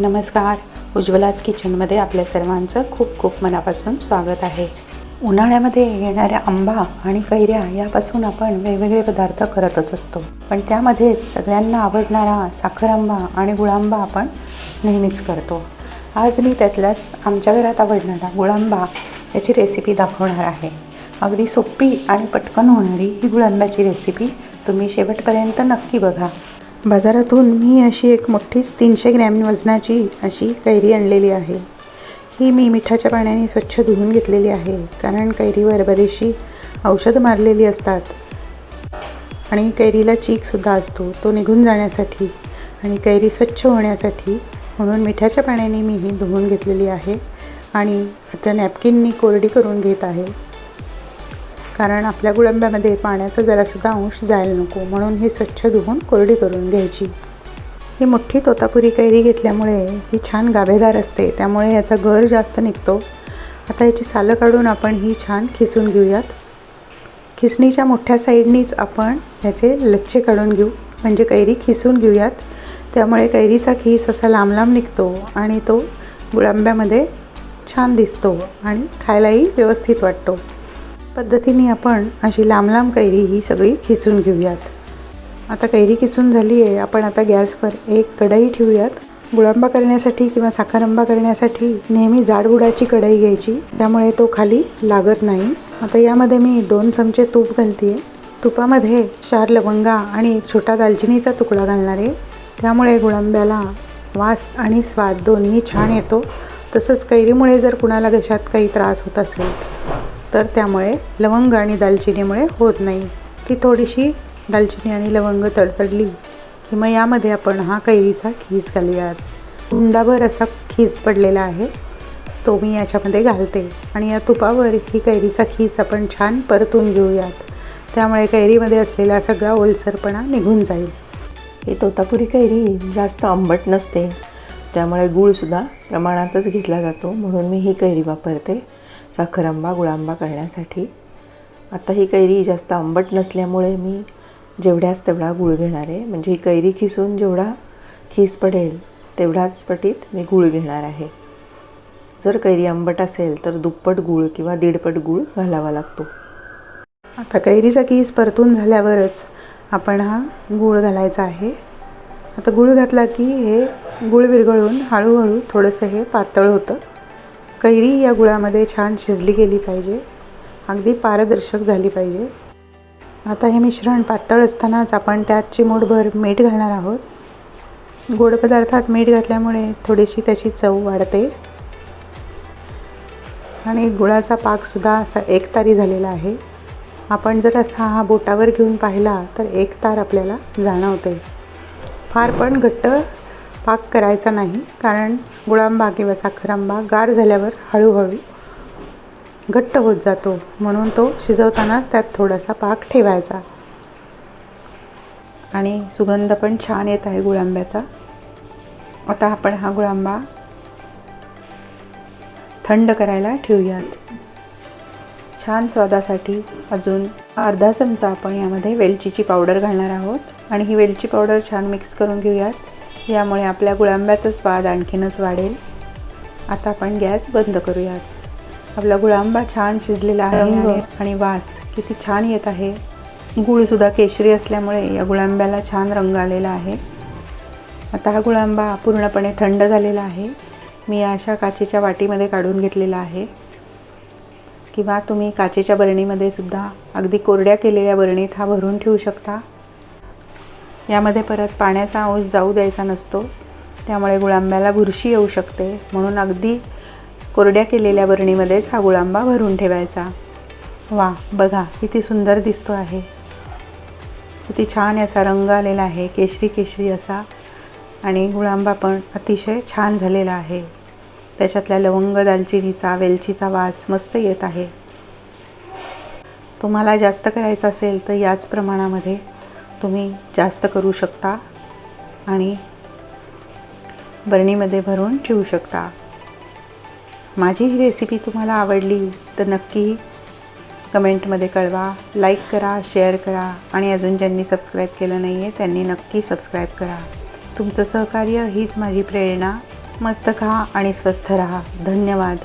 नमस्कार. उज्ज्वलाच किचनमध्ये आपल्या सर्वांचं खूप खूप मनापासून स्वागत आहे. उन्हाळ्यामध्ये येणाऱ्या आंबा आणि कैऱ्या यापासून आपण वेगवेगळे पदार्थ करतच असतो. पण त्यामध्येच सगळ्यांना आवडणारा साखर आंबा आणि गुळांबा आपण नेहमीच करतो. आज मी त्यातल्याच आमच्या घरात आवडणारा गुळांबा याची रेसिपी दाखवणार आहे. अगदी सोपी आणि पटकन होणारी ही गुळांब्याची रेसिपी तुम्ही शेवटपर्यंत नक्की बघा. बाजारातून मी अशी एक मोठीच तीनशे ग्रॅम वजनाची अशी कैरी आणलेली आहे. ही मी मिठाच्या पाण्याने स्वच्छ धुवून घेतलेली आहे कारण कैरीवर बरीचशी औषधं मारलेली असतात. आणि कैरीला चीकसुद्धा असतो तो निघून जाण्यासाठी आणि कैरी स्वच्छ होण्यासाठी म्हणून मिठाच्या पाण्याने मी ही धुवून घेतलेली आहे. आणि आता नॅपकिननी कोरडी करून घेत आहे. कारण आपल्या गुळंब्यामध्ये पाण्याचा जरासुद्धा अंश जायला नको. म्हणून ही स्वच्छ धुवून कोरडी करून घ्यायची. ही मोठी तोतापुरी कैरी घेतल्यामुळे ही छान गाभेदार असते. त्यामुळे याचा गर जास्त निघतो. आता याची सालं काढून आपण ही छान खिसून घेऊयात. खिसणीच्या मोठ्या साईडनीच आपण ह्याचे लच्छे काढून घेऊ. म्हणजे कैरी खिसून घेऊयात. त्यामुळे कैरीचा खीस असा लांब लांब निघतो आणि तो गुळांब्यामध्ये छान दिसतो आणि खायलाही व्यवस्थित वाटतो. पद्धतीने आपण अशी लांब लांब कैरी ही सगळी खिसून घेऊयात. आता कैरी किसून झाली आहे. आपण आता गॅसवर एक कढई ठेवूयात. गुळांबा करण्यासाठी किंवा साखरांबा करण्यासाठी नेहमी जाड गुडाची कढई घ्यायची. त्यामुळे तो खाली लागत नाही. आता यामध्ये मी दोन चमचे तूप घालते आहे तुपामध्ये चार लवंगा आणि एक छोटा दालचिनीचा तुकडा घालणार आहे. त्यामुळे गुळांब्याला वास आणि स्वाद दोन्ही छान येतो. तसंच कैरीमुळे जर कुणाला घशात काही त्रास होत असेल तर त्यामुळे लवंग आणि दालचिनीमुळे होत नाही. ती थोडीशी दालचिनी आणि लवंग तडतडली की मग यामध्ये आपण हा कैरीचा खीस घालूयात. हुंडाभर असा खीस पडलेला आहे तो मी याच्यामध्ये घालते आणि या तुपावर ही कैरीचा खीस आपण छान परतून घेऊयात. त्यामुळे कैरीमध्ये असलेला सगळा ओलसरपणा निघून जाईल. ही तोतापुरी कैरी जास्त आंबट नसते त्यामुळे गूळसुद्धा प्रमाणातच घेतला जातो म्हणून मी ही कैरी वापरते. साखरांबा गुळांबा करण्यासाठी. आता ही कैरी जास्त आंबट नसल्यामुळे मी जेवढ्याच तेवढा गूळ घेणार आहे. म्हणजे ही कैरी खिसून जेवढा खीस पडेल तेवढाच पटीत मी गूळ घेणार आहे. जर कैरी आंबट असेल तर दुप्पट गूळ किंवा दीडपट गूळ घालावा लागतो. आता कैरीचा कीस परतून झाल्यावरच आपण हा गूळ घालायचा आहे. आता गूळ घातला की हे गूळ विरघळून हळूहळू थोडंसं हे पातळ होतं. कैरी या गुळामध्ये छान शिजली गेली पाहिजे. अगदी पारदर्शक झाली पाहिजे. आता हे मिश्रण पातळ असतानाच आपण त्यात चिमूटभर मीठ घालणार आहोत. गोड पदार्थात मीठ घातल्यामुळे थोडीशी त्याची चव वाढते. आणि गुळाचा पाकसुद्धा असा एकतारी झालेला आहे. आपण जर असा हा बोटावर घेऊन पाहिला तर एक तार आपल्याला जाणवते. फार पण घट्ट पाक करायचा नाही कारण गुळांबा किंवा साखरांबा गार झाल्यावर हळूहळू घट्ट होत जातो. म्हणून तो शिजवतानाच त्यात थोडासा पाक ठेवायचा. आणि सुगंध पण छान येत आहे गुळांब्याचा. आता आपण हा गुळांबा थंड करायला ठेवूयात. छान स्वादासाठी अजून अर्धा चमचा आपण यामध्ये वेलचीची पावडर घालणार आहोत. आणि ही वेलची पावडर छान मिक्स करून घेऊयात. यामुळे आपल्या गुळांब्याचा स्वाद आणखीनच वाढेल. आता आपण गॅस बंद करूयात. आपला गुळांबा छान शिजलेला आहे आणि- आणि वास किती छान येत आहे. गूळसुद्धा केशरी असल्यामुळे या गुळांब्याला छान रंग आलेला आहे. आता हा गुळांबा पूर्णपणे थंड झालेला आहे. मी अशा काचेच्या वाटीमध्ये काढून घेतलेला आहे. किंवा तुम्ही काचेच्या बरणीमध्ये सुद्धा अगदी कोरड्या केलेल्या बरणीत हा भरून ठेवू शकता. यामध्ये परत पाण्याचा अंश जाऊ द्यायचा नसतो. त्यामुळे गुळांब्याला बुरशी येऊ शकते. म्हणून अगदी कोरड्या केलेल्या बरणीमध्येच हा गुळांबा भरून ठेवायचा. वा बघा किती सुंदर दिसतो आहे. किती छान याचा रंग आलेला आहे. केशरी केशरी असा. आणि गुळांबा पण अतिशय छान झालेला आहे. त्याच्यातल्या लवंग दालचिनीचा वेलचीचा वास मस्त येत आहे. तुम्हाला जास्त करायचं असेल तर याच प्रमाणामध्ये तुम्ही जास्त करू शकता आणि बरणीमध्ये भरून ठेवू शकता. माझी ही रेसिपी तुम्हाला आवडली तर नक्की कमेंटमध्ये कळवा लाईक करा शेअर करा आणि अजून ज्यांनी सबस्क्राईब केलं नाही आहे त्यांनी नक्की सबस्क्राईब करा. तुमचं सहकार्य हीच माझी प्रेरणा. मस्त खा आणि स्वस्थ राहा. धन्यवाद.